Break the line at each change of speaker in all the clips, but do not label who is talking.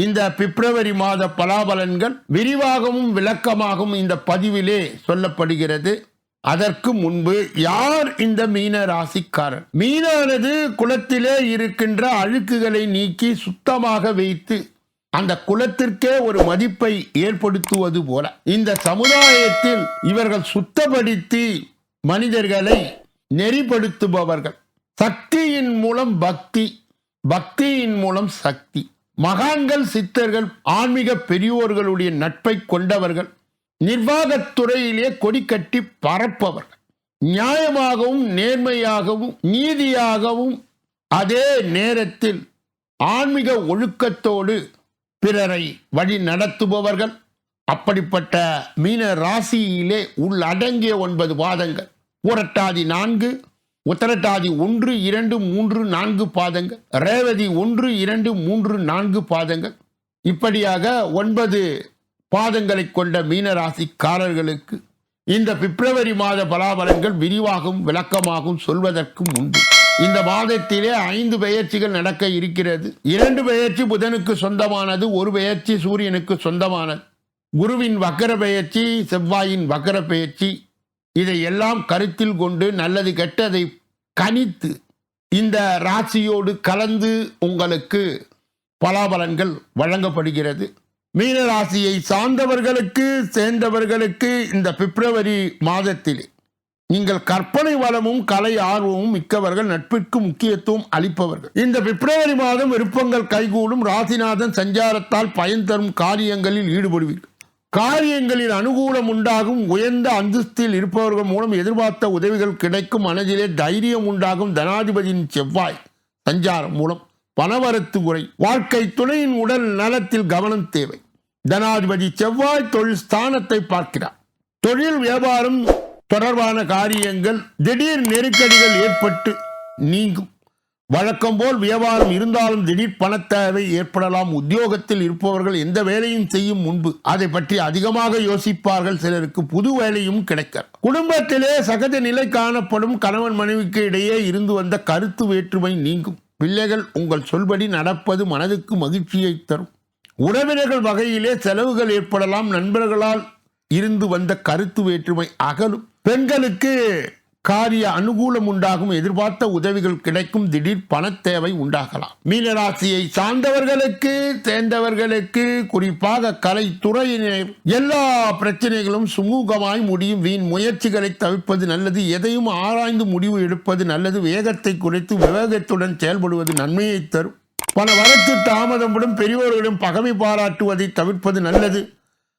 இந்த பிப்ரவரி மாத பலாபலன்கள் விரிவாகவும் விளக்கமாகவும் இந்த பதிவிலே சொல்லப்படுகிறது. அதற்கு முன்பு யார் இந்த மீன ராசிக்காரர்? மீனானது குளத்திலே இருக்கின்ற அழுக்குகளை நீக்கி சுத்தமாக வைத்து அந்த குலத்திற்கே ஒரு மதிப்பை ஏற்படுத்துவது போல இந்த சமுதாயத்தில் இவர்கள் சுத்தப்படுத்தி மனிதர்களை நெறிப்படுத்துபவர்கள். சக்தியின் மூலம் பக்தி பக்தியின் மூலம் சக்தி. மகான்கள் சித்தர்கள் ஆன்மீக பெரியோர்களுடைய நட்பை கொண்டவர்கள் நிர்வாகத்துறையிலே கொடி கட்டி பரப்பவர்கள் நியாயமாகவும் நேர்மையாகவும் நீதியாகவும் அதே நேரத்தில் ஆன்மீக ஒழுக்கத்தோடு பிறரை வழி நடத்துபவர்கள். அப்படிப்பட்ட மீன ராசியிலே உள்ளடங்கிய ஒன்பது பாதங்கள். புரட்டாதி நான்கு உத்தரட்டாதி ஒன்று இரண்டு மூன்று நான்கு பாதங்கள். ரேவதி ஒன்று இரண்டு மூன்று நான்கு பாதங்கள். இப்படியாக ஒன்பது பாதங்களை கொண்ட மீனராசிக்காரர்களுக்கு இந்த பிப்ரவரி மாத பலாபலங்கள் விரிவாகவும் விளக்கமாகவும் சொல்வதற்கும் முன்பு இந்த மாதத்திலே ஐந்து பெயர்ச்சிகள் நடக்க இருக்கிறது. இரண்டு பெயர்ச்சி புதனுக்கு சொந்தமானது ஒரு பெயர்ச்சி சூரியனுக்கு சொந்தமானது. குருவின் வக்கர பெயர்ச்சி செவ்வாயின் வக்கர பெயர்ச்சி இதையெல்லாம் கருத்தில் கொண்டு நல்லது கெட்டதை கணித்து இந்த ராசியோடு கலந்து உங்களுக்கு பலாபலன்கள் வழங்கப்படுகிறது. மீன ராசியை சார்ந்தவர்களுக்கு சேர்ந்தவர்களுக்கு இந்த பிப்ரவரி மாதத்தில் நீங்கள் கற்பனை வளமும் கலை ஆர்வமும் மிக்கவர்கள் நட்பிற்கு முக்கியத்துவம் அளிப்பவர்கள். இந்த பிப்ரவரி மாதம் விருப்பங்கள் கைகூடும் ராசிநாதன் சஞ்சாரத்தால் பயன் தரும் காரியங்களில் ஈடுபடுவீர்கள். காரியங்களில் அனுகூலம் உண்டாகும் உயர்ந்த அந்தஸ்தில் இருப்பவர்கள் மூலம் எதிர்பார்த்த உதவிகள் கிடைக்கும் மனதிலே தைரியம் உண்டாகும். தனாதிபதியின் செவ்வாய் சஞ்சாரம் மூலம் பணவரத்து குறை வாழ்க்கை துணையின் உடல் நலத்தில் கவனம் தேவை. தனாதிபதி செவ்வாய் தொழில் ஸ்தானத்தை பார்க்கிறார். தொழில் வியாபாரம் தொடர்பான காரியங்கள் திடீர் நெருக்கடிகள் ஏற்பட்டு நீங்கும். வழக்கம் போல் வியாபாரம் இருந்தாலும் திடீர் பணத்தேவை ஏற்படலாம். உத்தியோகத்தில் இருப்பவர்கள் எந்த வேலையும் செய்யும் முன்பு அதை பற்றி அதிகமாக யோசிப்பார்கள். சிலருக்கு புது வேலையும் கிடைக்க குடும்பத்திலே சகஜ நிலை காணப்படும். கணவன் மனைவிக்கு இடையே இருந்து வந்த கருத்து வேற்றுமை நீங்கும். பிள்ளைகள் உங்கள் சொல்படி நடப்பது மனதுக்கு மகிழ்ச்சியை தரும். உறவினர்கள் வகையிலே செலவுகள் ஏற்படலாம். நண்பர்களால் இருந்து வந்த கருத்து வேற்றுமை அகலும். பெண்களுக்கு காரிய அனுகூலம் உண்டாகும் எதிர்பார்த்த உதவிகள் கிடைக்கும் திடீர் பணத்தேவை உண்டாகலாம். மீனராசியை சார்ந்தவர்களுக்கு சேர்ந்தவர்களுக்கு குறிப்பாக கலைத்துறையினர் எல்லா பிரச்சனைகளும் சுமூகமாய் முடியும். வீண் முயற்சிகளை தவிர்ப்பது நல்லது எதையும் ஆராய்ந்து முடிவு எடுப்பது நல்லது வேகத்தை குறைத்து விவேகத்துடன் செயல்படுவது நன்மையை தரும். பல வரத்து தாமதப்படும் பெரியோர்களிடம் பகமை பாராட்டுவதை தவிர்ப்பது நல்லது.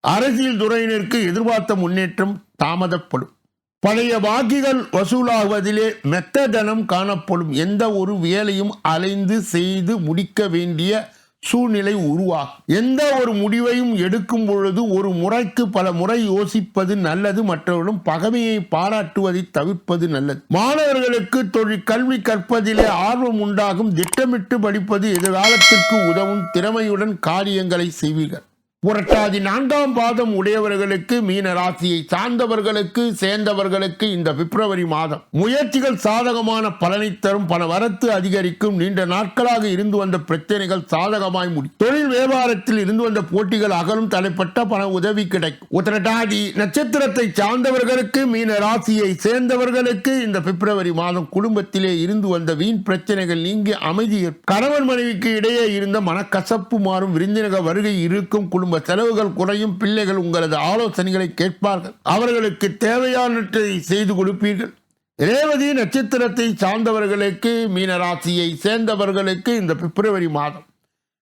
அரசியல் துறையினருக்கு எதிர்பார்த்த முன்னேற்றம் தாமதப்படும். பழைய பாக்கிகள் வசூலாகுவதிலே மெத்ததனம் காணப்படும். எந்த ஒரு வேலையும் அலைந்து செய்து முடிக்க வேண்டிய சூழ்நிலை உருவாகும். எந்த ஒரு முடிவையும் எடுக்கும் பொழுது ஒரு முறைக்கு பல முறை யோசிப்பது நல்லது மற்றவர்களும் பகமையை பாராட்டுவதை தவிர்ப்பது நல்லது. மாணவர்களுக்கு தொழில் கல்வி கற்பதிலே ஆர்வம் உண்டாகும். திட்டமிட்டு படிப்பது எதிர்காலத்திற்கு உதவும் திறமையுடன் காரியங்களை செய்வீர்கள். புரட்டாதி நான்காம் பாதம் உடையவர்களுக்கு மீன ராசியை சார்ந்தவர்களுக்கு சேர்ந்தவர்களுக்கு இந்த பிப்ரவரி மாதம் முயற்சிகள் சாதகமான பலனை தரும் பல வரத்து அதிகரிக்கும் நீண்ட நாட்களாக இருந்து வந்த பிரச்சனைகள் சாதகமாய் முடி தொழில் வியாபாரத்தில் இருந்து வந்த போட்டிகள் அகலும் தலைப்பட்ட பண உதவி கிடைக்கும். உத்திரட்டாதி நட்சத்திரத்தை சார்ந்தவர்களுக்கு மீன ராசியை சேர்ந்தவர்களுக்கு இந்த பிப்ரவரி மாதம் குடும்பத்திலே இருந்து வந்த வீண் பிரச்சனைகள் நீங்கி அமைதி கணவன் மனைவிக்கு இடையே இருந்த மனக்கசப்பு மாறும் விருந்தினக வருகை இருக்கும் குடும்ப குடும்ப செலவுகள் குறையும் பிள்ளைகள் உங்களது ஆலோசனைகளை கேட்பார்கள். அவர்களுக்கு தேவையானவற்றை செய்து கொடுப்பீர்கள். ரேவதி நட்சத்திரத்தை சார்ந்தவர்களுக்கு மீனராசியை சேர்ந்தவர்களுக்கு இந்த பிப்ரவரி மாதம்.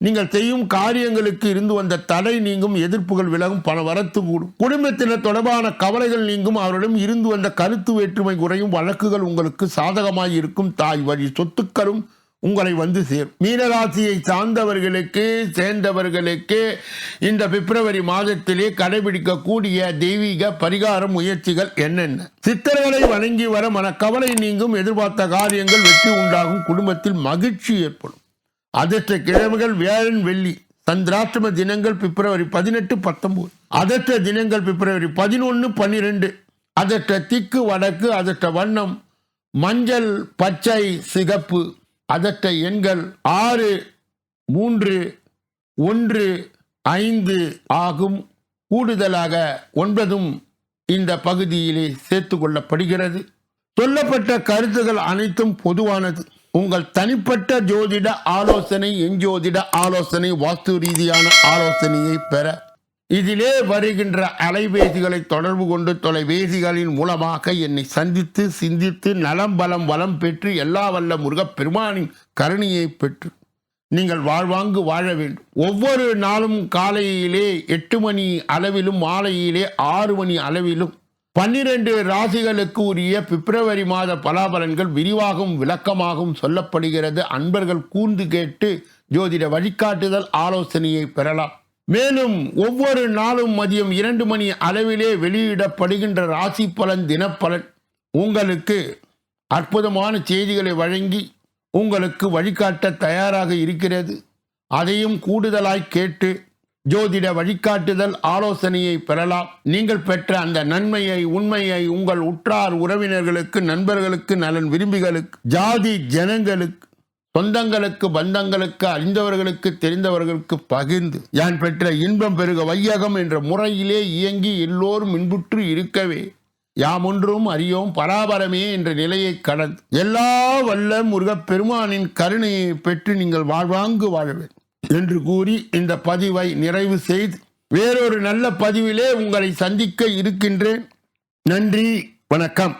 நீங்கள் செய்யும் காரியங்களுக்கு இருந்து வந்த தடை நீங்கும் எதிர்ப்புகள் விலகும் பல வரத்து கூடும். குடும்பத்தினர் தொடர்பான கவலைகள் நீங்கும் அவரிடம் இருந்து வந்த கருத்து வேற்றுமை குறையும் வழக்குகள் உங்களுக்கு சாதகமாய் இருக்கும். தாய் வழி சொத்துக்களும் உங்களை வந்து சேரும் மீனராசியை சார்ந்தவர்களுக்கு சேர்ந்தவர்களுக்கு இந்த பிப்ரவரி மாதத்திலே கடைபிடிக்கக்கூடிய தெய்வீக பரிகார முயற்சிகள் என்னென்ன? சித்தர்களை வணங்கி வர மனக்கவலை நீங்கும் எதிர்பார்த்த காரியங்கள் வெற்றி உண்டாகும் குடும்பத்தில் மகிழ்ச்சி ஏற்படும். அதிர்ஷ்ட கிழமைகள் வியாழன் வெள்ளி சந்திராஷ்டம தினங்கள் பிப்ரவரி பதினெட்டு பத்தொன்பது அதிர்ஷ்ட தினங்கள் பிப்ரவரி பதினொன்று பன்னிரெண்டு. அதிர்ஷ்ட திக்கு வடக்கு அதிர்ஷ்ட வண்ணம் மஞ்சள் பச்சை சிகப்பு அதற்கு எண்கள் ஆறு மூன்று ஒன்று ஐந்து ஆகும். கூடுதலாக ஒன்பதும் இந்த பகுதியிலே சேர்த்து கொள்ளப்படுகிறது. சொல்லப்பட்ட கருத்துகள் அனைத்தும் பொதுவானது. உங்கள் தனிப்பட்ட ஜோதிட ஆலோசனை எஞ்சோதிட ஆலோசனை வாஸ்து ரீதியான ஆலோசனையை பெற இதிலே வருகின்ற அலைபேசிகளை தொடர்பு கொண்டு தொலைபேசிகளின் மூலமாக என்னை சந்தித்து சிந்தித்து நலம் பலம் வளம் பெற்று எல்லா வல்ல முருகப் பெருமானின் கருணையை பெற்று நீங்கள் வாழ்வாங்கு வாழ வேண்டும். ஒவ்வொரு நாளும் காலையிலே எட்டு மணி அளவிலும் மாலையிலே ஆறு மணி அளவிலும் பன்னிரண்டு ராசிகளுக்கு உரிய பிப்ரவரி மாத பலாபலன்கள் விரிவாகவும் விளக்கமாகவும் சொல்லப்படுகிறது. அன்பர்கள் கூர்ந்து கேட்டு ஜோதிட வழிகாட்டுதல் ஆலோசனையை பெறலாம். மேலும் ஒவ்வொரு நாளும் மதியம் இரண்டு மணி அளவிலே வெளியிடப்படுகின்ற ராசி பலன் தினப்பலன் உங்களுக்கு அற்புதமான செய்திகளை வழங்கி உங்களுக்கு வழிகாட்ட தயாராக இருக்கிறது. அதையும் கூடுதலாய் கேட்டு ஜோதிட வழிகாட்டுதல் ஆலோசனையை பெறலாம். நீங்கள் பெற்ற அந்த நன்மையை உண்மையை உங்கள் உற்றார் உறவினர்களுக்கு நண்பர்களுக்கு நலன் விரும்பிகளுக்கு ஜாதி ஜனங்களுக்கு சொந்தங்களுக்கு பந்தங்களுக்கு அறிந்தவர்களுக்கு தெரிந்தவர்களுக்கு பகிர்ந்து யான் பெற்ற இன்பம் பெருக வையகம் என்ற முறையிலே இயங்கி எல்லோரும் இன்புற்று இருக்கவே யாம் ஒன்றும் அறியோம் பராபரமே என்ற நிலையை கடந்து எல்லா வல்ல முருகப் பெருமானின் கருணையை பெற்று நீங்கள் வாழ்வாங்கு வாழ என்று கூறி இந்த பதிவை நிறைவு செய்து வேறொரு நல்ல பதிவிலே உங்களை சந்திக்க இருக்கின்றேன். நன்றி வணக்கம்.